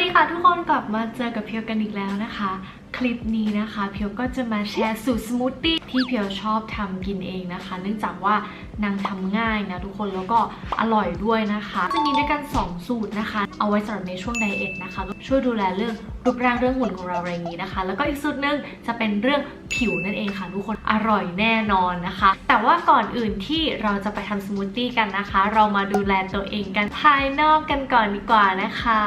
ดีค่ะทุกคนกลับมาเจอกับเพียวกันอีกแล้วนะคะ คลิปนี้นะคะเพียวก็จะมาแชร์สูตรสมูทตี้ที่เพียวชอบทำกินเองนะคะ เนื่องจากว่านางทำง่ายนะทุกคนแล้วก็อร่อยด้วยนะคะ จะมีด้วยกัน 2 สูตรนะคะ เอาไว้สำหรับในช่วงไดเอทนะคะช่วยดูแลเรื่องรูปร่างเรื่องหุ่นของเราอะไรอย่างนี้นะคะ แล้วก็อีกสูตรหนึงจะเป็นเรื่องผิวนั่นเองค่ะทุกคนอร่อยแน่นอนนะคะ แต่ว่าก่อนอื่นที่เราจะไปทำสมูทตี้กันนะคะ เรามาดูแลตัวเองกันภายนอกกันก่อนดีกว่านะคะ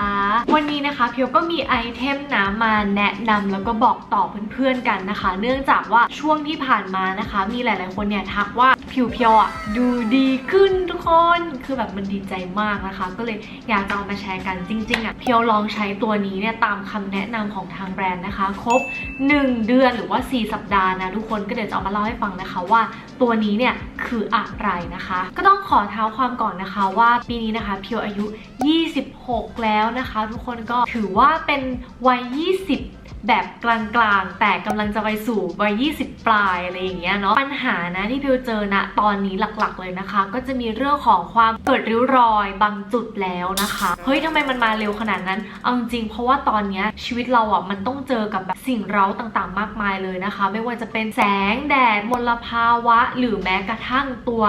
วันนี้นะคะเพียวก็มีไอเทมนะมาแนะนำแล้วก็บอกต่อเพื่อนๆกันนะคะ เนื่องจากว่าช่วงที่ผ่านมานะคะ มีหลายๆคนเนี่ยทักว่าผิวเพียวอะดูดีขึ้นทุกคนคือแบบมันดีใจมากนะคะ ก็เลยอยากจะเอามาแชร์กันจริงๆอะเพียวลองใช้ตัวนี้เนี่ยตามคำแนะนำของทางแบรนด์นะคะ ครบ 1 เดือนหรือว่า 4 สัปดาห์นะทุกคนก็เดี๋ยวจะเอามาเล่าให้ฟังนะคะว่าตัวนี้เนี่ยคืออะไรนะคะ ก็ต้องขอเท้าความก่อนนะคะว่าปีนี้นะคะเพียวอายุ 26แล้วนะคะ ทุกคนก็ถือว่าเป็นวัย 20แบบกลางๆ แต่กำลังจะไปสู่วัย 20 ปลายอะไรอย่างเงี้ยเนาะปัญหานะที่พียวเจอนะตอนนี้หลักๆ เลยนะคะ ก็จะมีเรื่องของความเกิดริ้วรอยบางจุดแล้วนะคะเฮ้ยทำไมมันมาเร็วขนาดนั้น เอาจริงเพราะว่าตอนเนี้ยชีวิตเราอะมันต้องเจอกับแบบสิ่งเร้าต่างๆ มากมายเลยนะคะ ไม่ว่าจะเป็นแสงแดดมลภาวะ หรือแม้กระทั่งตัว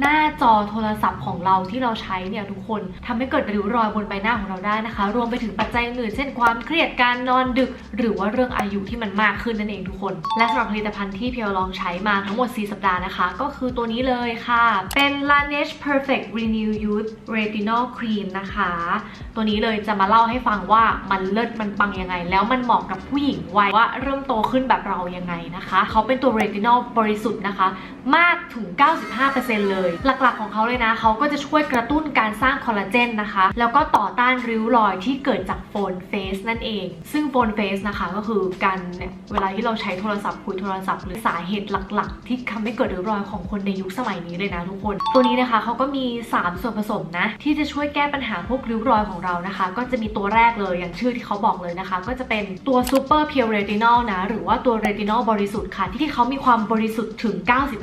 หน้าจอโทรศัพท์ของเราที่เราใช้เนี่ยทุกคนทำให้เกิดริ้วรอยบนใบหน้าของเราได้นะคะ รวมไปถึงปัจจัยอื่นเช่นความเครียดการนอนดึก หรือว่าเรื่องอายุที่มันมากขึ้นนั่นเองทุกคน และสำหรับผลิตภัณฑ์ที่เพียวลองใช้มาทั้งหมด 4 สัปดาห์นะคะ ก็คือตัวนี้เลยค่ะ เป็น Laneige Perfect Renew Youth Retinol Cream นะคะ ตัวนี้เลยจะมาเล่าให้ฟังว่ามันเลิศมันปังยังไง แล้วมันเหมาะกับผู้หญิงวัยว่าเริ่มโตขึ้นแบบเรายังไงนะคะ เขาเป็นตัวเรตินอลบริสุทธิ์นะคะ มากถึง 95%เลยหลักๆของเขาเลยนะเขาก็จะช่วยกระตุ้นการสร้างคอลลาเจนนะคะ แล้วก็ต่อต้านริ้วรอยที่เกิดจากโฟนเฟสนั่นเอง ซึ่งโฟนเฟสนะคะก็คือการเนี่ยเวลาที่เราใช้โทรศัพท์คุยโทรศัพท์หรือสาเหตุหลักๆ ที่ทำให้เกิดริ้วรอยของคนในยุคสมัยนี้เลยนะทุกคน ตัวนี้นะคะเขาก็มี 3 ส่วนผสมนะที่จะช่วยแก้ปัญหาพวกริ้วรอยของเรานะคะ ก็จะมีตัวแรกเลยอย่างชื่อที่เขาบอกเลยนะคะ ก็จะเป็นตัวซูเปอร์เพียวเรตินอลนะหรือว่าตัวเรตินอลบริสุทธิ์ค่ะที่เขามีความบริสุทธิ์ถึง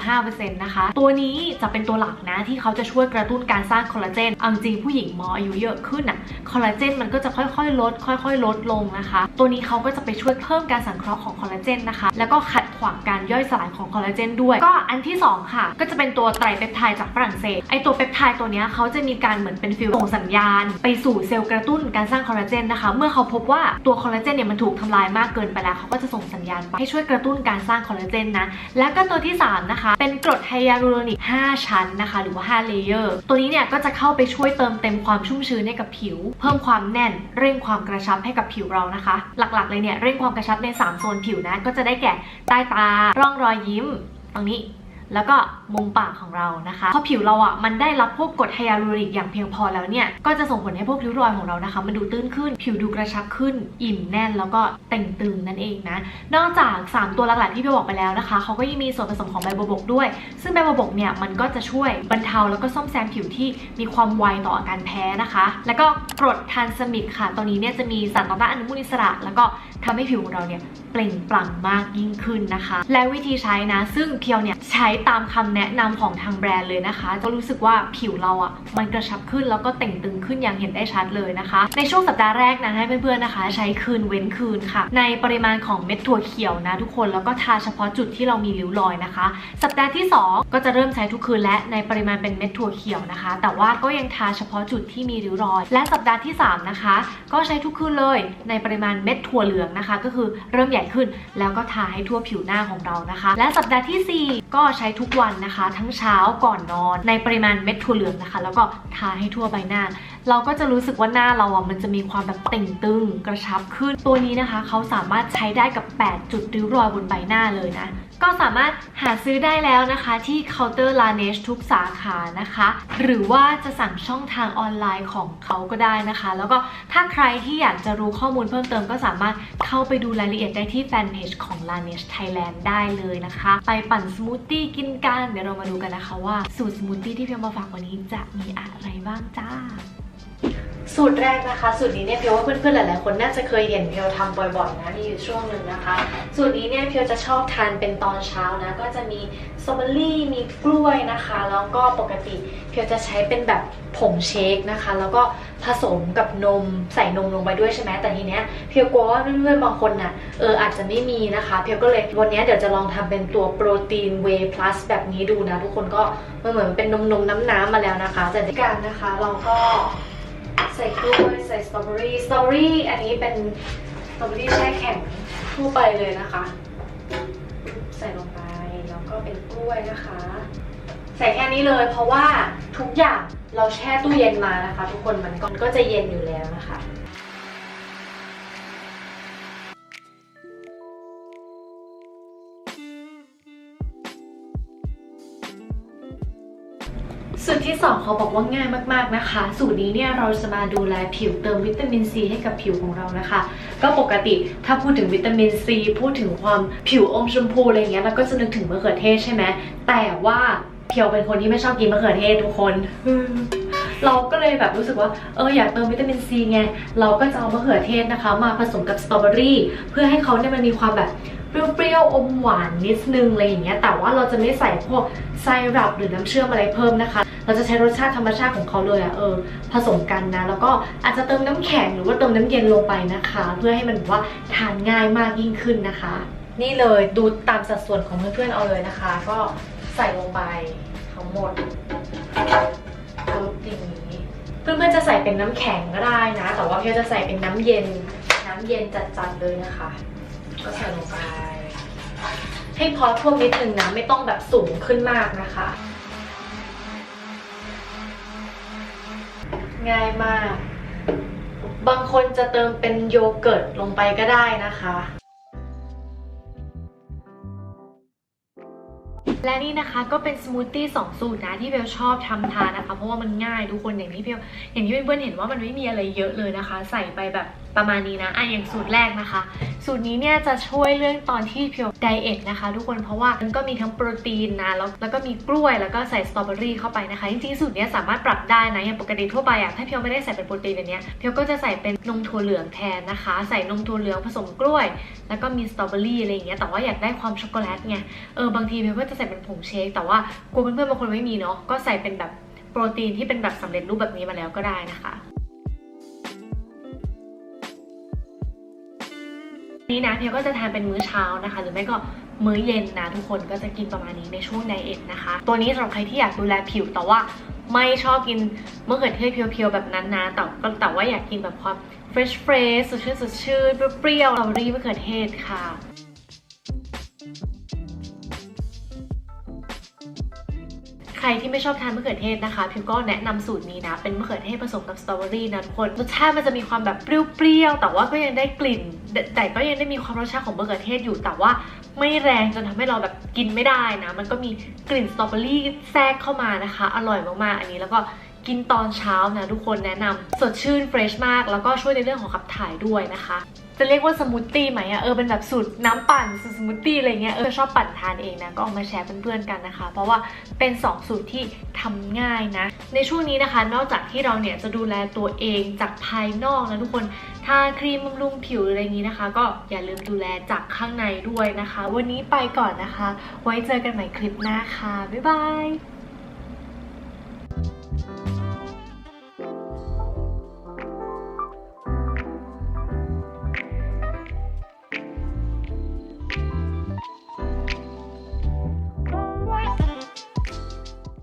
95%นะคะตัวนี้จะเป็นตัวหลักนะ ที่เขาจะช่วยกระตุ้นการสร้างคอลลาเจนเอาจริงผู้หญิงมออายุเยอะขึ้นอะคอลลาเจนมันก็จะค่อยๆ ลด ค่อย ๆ ลดลงนะคะ ตัวนี้เขาก็จะไปช่วยเพิ่มการสังเคราะห์ของคอลลาเจนนะคะ แล้วก็ขัดขวางการย่อยสลายของคอลลาเจนด้วย ก็อันที่สองค่ะ ก็จะเป็นตัวไตรเปปไทด์จากฝรั่งเศส ไอตัวเปปไทด์ตัวนี้เขาจะมีการเหมือนเป็นฟิลส่งสัญญาณ ไปสู่เซลล์กระตุ้นการสร้างคอลลาเจนนะคะ เมื่อเขาพบว่าตัวคอลลาเจนเนี่ยมันถูกทำลายมากเกินไปแล้วเขาก็จะส่งสัญญาณไปให้ช่วยกระตุ้นการสร้างคอลลาเจนนะ แล้วก็ตัวที่สามนะคะ เป็นกรดไฮยาลูโรนิก 5 ชั้นนะคะ หรือว่า5เลเยอร์ตัวนี้เนี่ยก็จะเข้าไปช่วยเติมเต็มความชุ่มชื้นให้กับผิว เพิ่มความแน่นเร่งความกระชับให้กับผิวเรานะคะ หลักๆ เลยเนี่ยเร่งความกระชับใน 3 โซนผิวนะก็จะได้แก่ใต้ตาร่องรอยยิ้ม ตรงนี้ แล้วก็มุมปากของเรานะคะพอผิวเราอะมันได้รับพวกกรดไฮยาลูริกอย่างเพียงพอแล้วเนี่ย ก็จะส่งผลให้พวกริ้วรอยของเรานะคะ มันดูตื้นขึ้น ผิวดูกระชับขึ้น อิ่มแน่นแล้วก็เต่งตึงนั่นเองนะ นอกจาก 3 ตัวหลักๆที่พี่บอกไปแล้วนะคะ เขาก็ยังมีส่วนผสมของใบบัวบกด้วย ซึ่งใบบัวบกเนี่ยมันก็จะช่วยบรรเทาแล้วก็ซ่อมแซมผิวที่มีความไวต่ออาการแพ้นะคะ แล้วก็กรดทานสมิกค่ะ ตัวนี้เนี่ยจะมีสารต่อต้านอนุมูลอิสระ แล้วก็ ทำให้ผิวของเราเนี่ยเปล่งปลั่งมากยิ่งขึ้นนะคะ และวิธีใช้นะ ซึ่งเพียวเนี่ยใช้ตามคำแนะนำของทางแบรนด์เลยนะคะจะรู้สึกว่าผิวเราอะ่ะมันกระชับขึ้นแล้วก็เต่งตึงขึ้นอย่างเห็นได้ชัดเลยนะคะ ในช่วงสัปดาห์แรกนะให้เพื่อนๆนะคะ ใช้คืนเว้นคืนค่ะ ในปริมาณของเม็ดถั่วเขียวนะทุกคนแล้วก็ทาเฉพาะจุดที่เรามีริ้วรอยนะคะ สัปดาห์ที่ 2 ก็จะเริ่มใช้ทุกคืนและในปริมาณเป็นเม็ดถั่วเขียวนะคะ แต่ว่าก็ยังทาเฉพาะจุดที่มีริ้วรอย และสัปดาห์ที่ 3 นะคะ ก็ใช้ทุกคืนเลยในปริมาณเม็ดถั่วเหลืองนะคะ ก็คือเริ่มใหญ่ขึ้น แล้วก็ทาให้ทั่วผิวหน้าของเรานะคะ และสัปดาห์ทีสี่ 4 ก็ใช้ทุกวันนะคะ ทั้งเช้าก่อนนอน ในปริมาณเม็ดถั่วเหลืองนะคะ แล้วก็ทาให้ทั่วใบหน้า เราก็จะรู้สึกว่าหน้าเราอะมันจะมีความแบบเต่งตึงกระชับขึ้นตัวนี้นะคะเขาสามารถใช้ได้กับ 8 จุดริ้วรอยบนใบหน้าเลยนะ ก็สามารถหาซื้อได้แล้วนะคะที่เคาน์เตอร์ Laneige ทุกสาขานะคะ หรือว่าจะสั่งช่องทางออนไลน์ของเขาก็ได้นะคะ แล้วก็ถ้าใครที่อยากจะรู้ข้อมูลเพิ่มเติมก็สามารถเข้าไปดูรายละเอียดได้ที่แฟนเพจของ Laneige Thailand ได้เลยนะคะ ไปปั่นสมูทตี้กินกัน เดี๋ยวเรามาดูกันนะคะว่าสูตรสมูทตี้ที่เพียงมาฝากวันนี้จะมีอะไรบ้างจ้า สูตรแรกนะคะ สูตรนี้เนี่ยเพียวว่าเพื่อนๆหลายๆคนน่าจะเคยเห็นเพียวทำบ่อยๆนะมีอยู่ช่วงหนึ่งนะคะ สูตรนี้เนี่ยเพียวจะชอบทานเป็นตอนเช้านะก็จะมีสตรอเบอรี่มีกล้วยนะคะ แล้วก็ปกติเพียวจะใช้เป็นแบบผงเชคนะคะ แล้วก็ผสมกับนมใส่นมลงไปด้วยใช่ไหมแต่ทีเนี้ยเพียวกลัวว่าเพื่อนๆบางคนน่ะเอออาจจะไม่มีนะคะ เพียวก็เลยวันเนี้ยเดี๋ยวจะลองทำเป็นตัวโปรตีนเวย์พลัสแบบนี้ดูนะทุกคนก็มันเหมือนเป็นนมนมน้ำน้ำมาแล้วนะคะแต่ในการนะคะเราก็ ใส่กล้วยใส่สตรอเบอรี่สตรอเบอรี่อันนี้เป็นสตรอเบอรี่แช่แข็งทั่วไปเลยนะคะ ใส่ลงไปแล้วก็เป็นกล้วยนะคะ ใส่แค่นี้เลยเพราะว่าทุกอย่างเราแช่ตู้เย็นมานะคะ ทุกคนมันก็จะเย็นอยู่แล้วนะคะ สูตรที่ 2 เขาบอกว่าง่ายมากๆนะคะ สูตรนี้เนี่ยเราจะมาดูแลผิวเติมวิตามินซีให้กับผิวของเรานะคะ ก็ปกติถ้าพูดถึงวิตามินซีพูดถึงความผิวอมชมพูอะไรเงี้ยเราก็จะนึกถึงมะเขือเทศใช่ไหมแต่ว่าเพียวเป็นคนที่ไม่ชอบกินมะเขือเทศทุกคนเราก็เลยแบบรู้สึกว่าเอออยากเติมวิตามินซีไงเราก็จะเอามะเขือเทศนะคะ มาผสมกับสตรอเบอรี่เพื่อให้เขาเนี่ยมันมีความแบบเปรี้ยวๆอมหวานนิดนึงอะไรอย่างเงี้ยแต่ว่าเราจะไม่ใส่พวกไซรัปหรือน้ำเชื่อมอะไรเพิ่มนะคะ เราจะใช้รสชาติธรรมชาติของเขาเลยอะเออผสมกันนะ แล้วก็อาจจะเติมน้ำแข็งหรือว่าเติมน้ำเย็นลงไปนะคะ เพื่อให้มันแบบว่าทานง่ายมากยิ่งขึ้นนะคะ นี่เลยดูตามสัดส่วนของเพื่อนๆเอาเลยนะคะ ก็ใส่ลงไปทั้งหมดปึ๊บอย่างนี้เพื่อนๆจะใส่เป็นน้ำแข็งก็ได้นะ แต่ว่าพี่จะใส่เป็นน้ำเย็น น้ำเย็นจัดๆเลยนะคะ ก็ใส่ลงไปให้พอท่วมนิดนึงนะ ไม่ต้องแบบสูงขึ้นมากนะคะ ง่ายมาก บางคนจะเติมเป็นโยเกิร์ตลงไปก็ได้นะคะ และนี่นะคะก็เป็นสมูทตี้สองสูตรนะที่เบลชอบทำทานนะคะ เพราะว่ามันง่ายทุกคนอย่างที่เบลอย่างที่เพื่อนๆเห็นว่ามันไม่มีอะไรเยอะเลยนะคะ ใส่ไปแบบ ประมาณนี้นะอะอย่างสูตรแรกนะคะ สูตรนี้เนี่ยจะช่วยเรื่องตอนที่เพียวไดเอทนะคะ ทุกคนเพราะว่ามันก็มีทั้งโปรตีนนะแล้วแล้วก็มีกล้วยแล้วก็ใส่สตรอเบอรี่เข้าไปนะคะจริงๆสูตรนี้สามารถปรับได้นะอย่างปกติทั่วไปอะถ้าเพียวไม่ได้ใส่เป็นโปรตีนแบบเนี้ยเพียวก็จะใส่เป็นนมถั่วเหลืองแทนนะคะ ใส่นมถั่วเหลืองผสมกล้วย แล้วก็มีสตรอเบอรี่อะไรอย่างเงี้ยแต่ว่าอยากได้ความช็อกโกแลตไงเออบางทีเพียวก็จะใส่เป็นผงเชคแต่ว่ากลัวเพื่อนๆบางคนไม่มีเนาะก็ใส่เป็นแบบโปรตีนที่เป็นแบบสำเร็จรูปแบบนี้มาแล้วก็ได้นะคะ นี้นะเพียวก็จะทานเป็นมื้อเช้านะคะ หรือไม่ก็มื้อเย็นนะทุกคนก็จะกินประมาณนี้ในช่วงไดเอทนะคะ ตัวนี้สำหรับใครที่อยากดูแลผิวแต่ว่าไม่ชอบกินมะเขือเทศเพียวๆแบบนั้นนะแต่ก็แต่ว่าอยากกินแบบความเฟรชเฟรชสดชื่นสดชื่นเปรี้ยวๆเรารีมะเขือเทศค่ะ รที่ไม่ชอบทานมะเขือเทศนะคะ พิวก็แนะนำสูตรนี้นะ เป็นมะเขือเทศผสมกับสตรอเบอรี่นะทุกคน รสชาติมันจะมีความแบบเปรี้ยวๆ แต่ว่าก็ยังได้กลิ่น แต่ก็ยังได้มีความรสชาติของมะเขือเทศอยู่ แต่ว่าไม่แรงจนทำให้เราแบบกินไม่ได้นะ มันก็มีกลิ่นสตรอเบอรี่แทรกเข้ามานะคะ อร่อยมากๆ อันนี้แล้วก็กินตอนเช้านะทุกคนแนะนำสดชื่นเฟรชมาก แล้วก็ช่วยในเรื่องของขับถ่ายด้วยนะคะ จะเรียกว่าสมูทตี้ไหมอะเออเป็นแบบสูตรน้ำปั่นสูตรสมูทตี้อะไรเงี้ยเออชอบปั่นทานเองนะก็เอามาแชร์เพื่อนๆกันนะคะ เพราะว่าเป็น 2 สูตรที่ทำง่ายนะ ในช่วงนี้นะคะ นอกจากที่เราเนี่ยจะดูแลตัวเองจากภายนอกนะทุกคนทาครีมบำรุงผิวอะไรอย่างนี้นะคะ ก็อย่าลืมดูแลจากข้างในด้วยนะคะ วันนี้ไปก่อนนะคะ ไว้เจอกันใหม่คลิปหน้าค่ะบ๊ายบาย